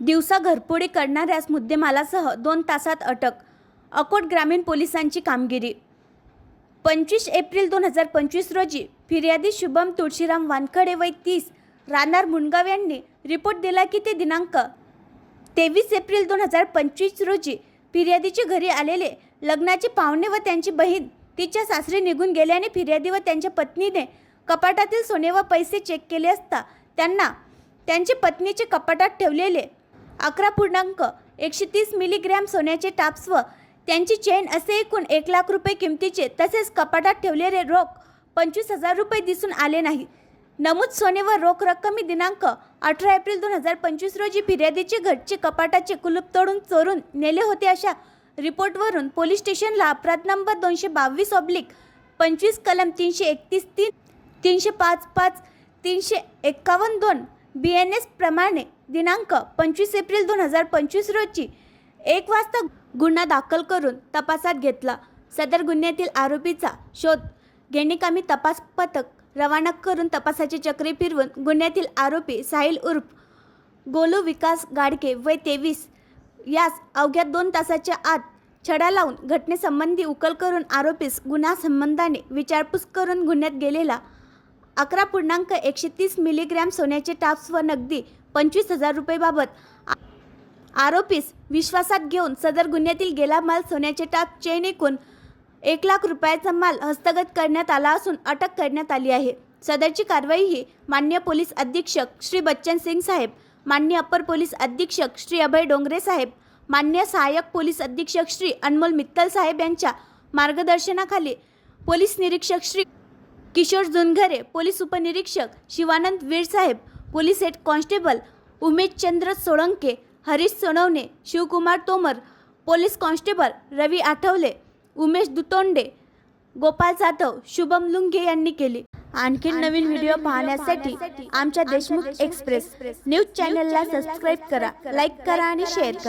दिवसा घरपोडे करणाऱ्यास मुद्देमालासह दोन तासात अटक अकोट ग्रामीण पोलिसांची कामगिरी. पंचवीस एप्रिल दोन हजार पंचवीस रोजी फिर्यादी शुभम तुळशीराम वानखडे वय तीस राहणार मुंडगाव यांनी रिपोर्ट दिला की ते दिनांक तेवीस एप्रिल दोन हजार पंचवीस रोजी फिर्यादीच्या घरी आलेले लग्नाचे पाहुणे व त्यांची बहीण तिच्या सासरी निघून गेल्याने फिर्यादी व त्यांच्या पत्नीने कपाटातील सोने व पैसे चेक केले असता त्यांना त्यांच्या पत्नीचे कपाटात ठेवलेले अकरा पूर्णांक एकशे तीस मिलीग्रॅम सोन्याचे टाप्स व त्यांची चेन असे एकूण एक लाख रुपये किमतीचे तसेच कपाटात ठेवलेले रोख पंचवीस हजार रुपये दिसून आले नाही. नमूद सोने व रोख रक्कमी दिनांक अठरा एप्रिल दोन हजार पंचवीस रोजी फिर्यादीचे घटचे कपाटाचे कुलूप तोडून चोरून नेले होते अशा रिपोर्टवरून पोलीस स्टेशनला अपराध नंबर दोनशे बावीस ऑब्लिक पंचवीस कलम तीनशे एकतीस तीन तीनशे पाच पाच तीनशे एक्कावन्न दोन बी एन एस प्रमाणे दिनांक पंचवीस एप्रिल दोन हजार पंचवीस रोजी एक वाजता गुन्हा दाखल करून तपासात घेतला. सदर गुन्ह्यातील आरोपीचा शोध घेणेकामी तपास पथक रवाना करून तपासाची चक्रे फिरवून गुन्ह्यातील आरोपी साहिल उर्फ गोलू विकास गाडके वय तेवीस यास अवघ्या दोन तासाच्या आत छडा लावून घटनेसंबंधी उकल करून आरोपीस गुन्हा संबंधाने विचारपूस करून गुन्ह्यात गेलेला अकरा पूर्णांक एकशे तीस मिलीग्रॅम सोन्याचे टाप्स व नगदी पंचवीस हजार रुपयेबाबत आ- आरोपीस विश्वासात घेऊन सदर गुन्ह्यातील गेला माल सोन्याचे टाप चेन एकूण एक लाख रुपयाचा माल हस्तगत करण्यात आला असून अटक करण्यात आली आहे. सदरची कारवाई ही मान्य पोलीस अधीक्षक श्री बच्चन सिंग साहेब मान्य अपर पोलीस अधीक्षक श्री अभय डोंगरे साहेब मान्य सहाय्यक पोलीस अधीक्षक श्री अनमोल मित्तल साहेब यांच्या मार्गदर्शनाखाली पोलीस निरीक्षक श्री किशोर जुनघरे पोलीस उपनिरीक्षक शिवानंद वीर साहेब police head constable Umesh Chandra Solanke Harish Sonawane Shivkumar Tomar police constable Ravi Athawale Umesh Dutonde Gopal Jadhav Shubham Lunge यांनी केली. आणखी नवीन व्हिडिओ पाहण्यासाठी आमच्या देशमुख एक्सप्रेस. न्यूज चॅनलला सबस्क्राईब करा लाईक करा आणि शेअर करा.